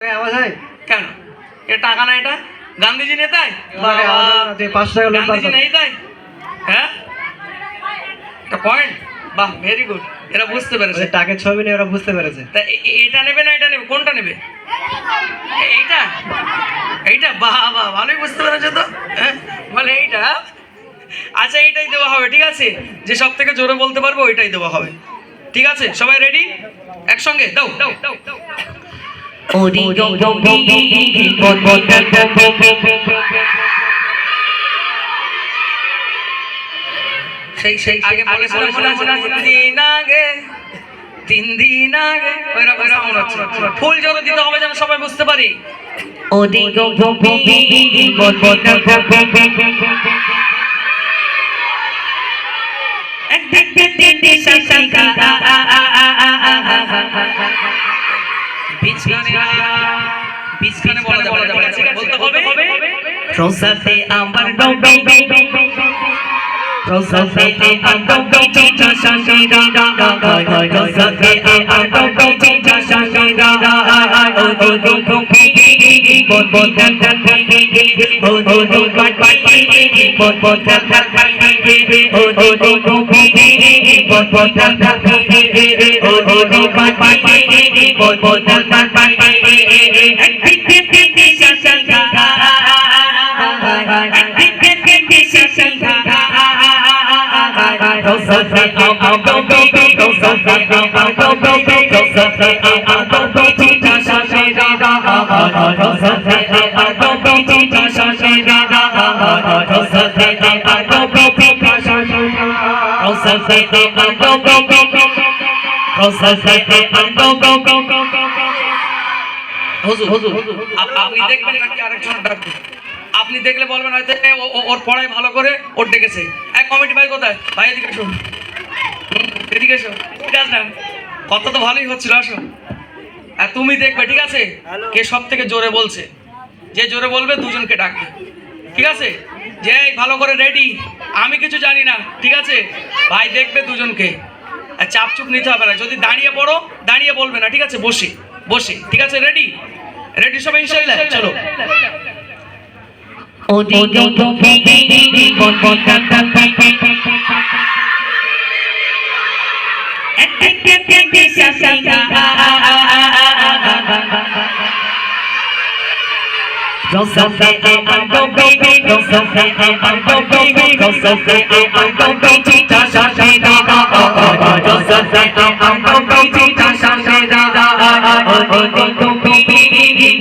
এ আওয়াজ হয়? কেন? এটা টাকা না এটা? গান্ধীজি নেতাই টাকা গান্ধীজি নেই তাই? হ্যাঁ? একটা পয়েন্ট বাহ ভেরি গুড এরা বুঝতে পেরেছে। টাকের ছবি নিয়ে ওরা বুঝতে পেরেছে। তা এ- এ- এটা নেবে না এটা নেবে? কোনটা নেবে? এইটা? এইটা? বাহ বাহ ভালোই বুঝতে পেরেছ তো। হ্যাঁ? মানে এইটা? আচ্ছা এইটাই দেওয়া হবে ঠিক আছে? যে সব থেকে জোরে বলতে পারব ওইটাই দেওয়া হবে। ঠিক আছে? সবাই রেডি একসঙ্গে? দাও দাও দাও দাও। সেই সেই আগে বলেছিলাম মনে আছে তিন দিন আগে তিন দিন আগে ওইরকম ওইরকম ফুল জোরে দিতে হবে যেন সবাই বুঝতে পারি বিছখানে বলা যাবে না? বলতে হবে প্রসাদে আমার ডবে প্রসাদে আমার ডবে চিটা শাশিরা প্রসাদে আমার ডবে চিটা শাশিরা ও ও ও ডবে বল বল বল ও ও ও বল বল বল ও ও ও ডবে বল বল ও ও ও বল বল বল হুজুর হুজুর আপ- আপনি দেখবেন নাকি আরেকজন ডাকবে। আপনি দেখলে বলবেন হয়তো ওর পড়ায় ভালো করে ওর ডেকেছে। এক কমিটি ভাই কোথায়? ভাই এদিকে হুম, এদিকে এসো ঠিক আছে না? কথা তো ভালোই হচ্ছিল আসো আর তুমি দেখবে ঠিক আছে? কে সব থেকে জোরে বলছে। যে জোরে বলবে দুজনকে ডাকবে। ঠিক আছে? যে এই ভালো করে রেডি আমি কিছু জানি না ঠিক আছে? ভাই দেখবে দুজনকে। আর চাপ চুপ নিতে হবে না যদি দাঁড়িয়ে পড়ো দাঁড়িয়ে বলবে না ঠিক আছে বসে বসে ঠিক আছে রেডি রেডি সবাই ইনশাআল্লাহ চলো যেতে চল চল চল পা পা পা স স স কন্দা এখানে হাট হাট হাট হাট হাট হাট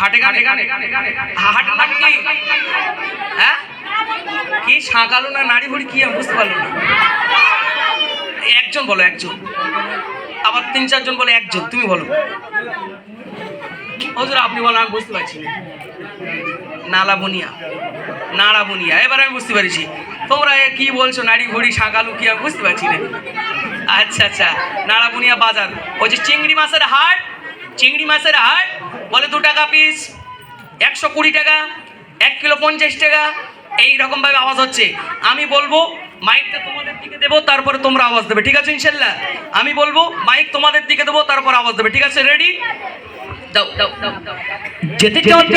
হাটে গানে গানে হাটের নাম কি হ্যাঁ কি শাঁকালো না নারী ভুড়ি কি আমি বুঝতে পারলাম না একজন বলো, একজন। আবার তিন, চারজন বলে একজন, তুমি বলো। হজুর, আপনি বলো আমি বুঝতে পারছি না। নালা বুনিয়া, নাড়া বুনিয়া, এবার আমি বুঝতে পেরেছি। তোমরা এ কি বলছো, নাড়ি ঘড়ি শাঁকালু কি আমি বুঝতে পারছি না। আচ্ছা আচ্ছা নাড়া বুনিয়া বাজার। ওই চিংড়ি মাছের হাট, চিংড়ি মাছের হাট, বলে দু টাকা পিস একশো কুড়ি টাকা, এক কিলো পঞ্চাশ টাকা, এই রকম ভাবে আওয়াজ হচ্ছে। আমি বলব মাইকটা তোমাদের দিকে দেবো, তারপরে তোমরা আওয়াজ দেবে, ঠিক আছে ইনশাল্লাহ? আমি বলব মাইক তোমাদের দিকে দেবো, তারপর আওয়াজ দেবে, ঠিক আছে? রেডি যেতে যেতে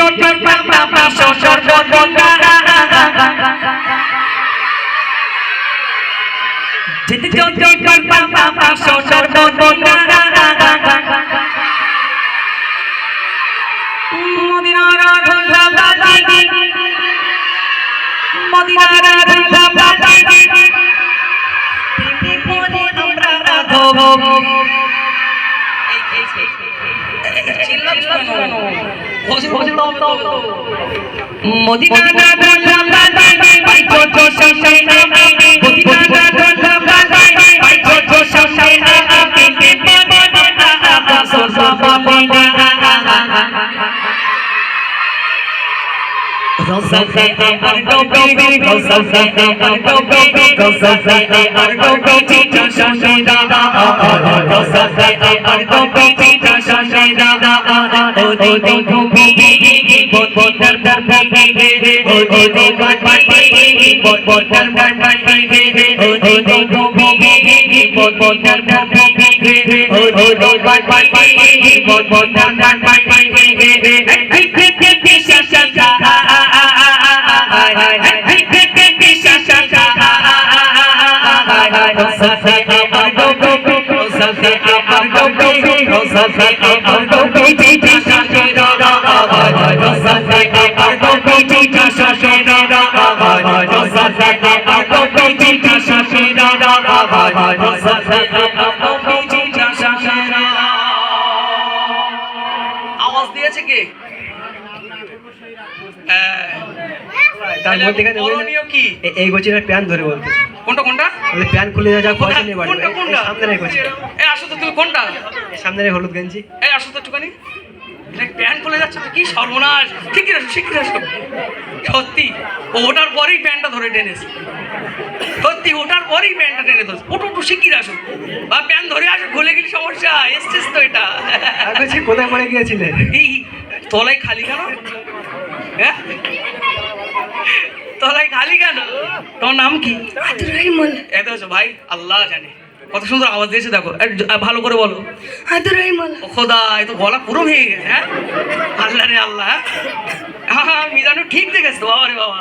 মদিনার মদিনার মদিনা না দোলা বাজাই পাই তো তো সামনে আমি মদিনা না দোলা বাজাই পাই তো তো সামনে আমি বিপদে না আসো সামনে Rosate amar dobe, rosate amar dobe, rosate amar dobe, tita shashe da da, rosate amar dobe, tita shashe da da, o o আওয়াজ দিয়েছে কে হ্যাঁ। তার কি এই গোচিনের প্যান ধরে বলতেছে কোনটা কোনটা প্যান খুলে যা যা পয়সা নিয়ে বাড়ি কোনটা কোনটা সামনে রেখে গোছি এই আসো তো তুমি কোনটা সামনে রেখে হলুদ গেঞ্জি এই আসো তো একটুখানি প্যান্ট খুলে যাচ্ছে তো কি সর্বনাশ ঠিক আসো শিখিয়ে আসো সত্যি ও ওটার পরেই প্যান্টটা ধরে টেনেছে সত্যি ওটার পরেই প্যান্টটা টেনে ধরছে। ওটা একটু শিখিয়ে আসো বা প্যান্ট ধরে আসো খুলে গেলে সমস্যা। এসছিস তো এটা। আর কোথায় পড়ে গিয়েছিলে? এই তলায় খালি কেন? হ্যাঁ? তলায় খালি কেন? তোমার নাম কি? এত আছো ভাই আল্লাহ জানে। কত সুন্দর আওয়াজ দিয়েছে দেখো। ভালো করে বলো। খোদা এ তো গলা পুরো ভেঙে গেছে হ্যাঁ? আল্লাহ রে আল্লাহ হ্যাঁ? হ্যাঁ মিজানু ঠিক দেখেছ বাবা রে বাবা।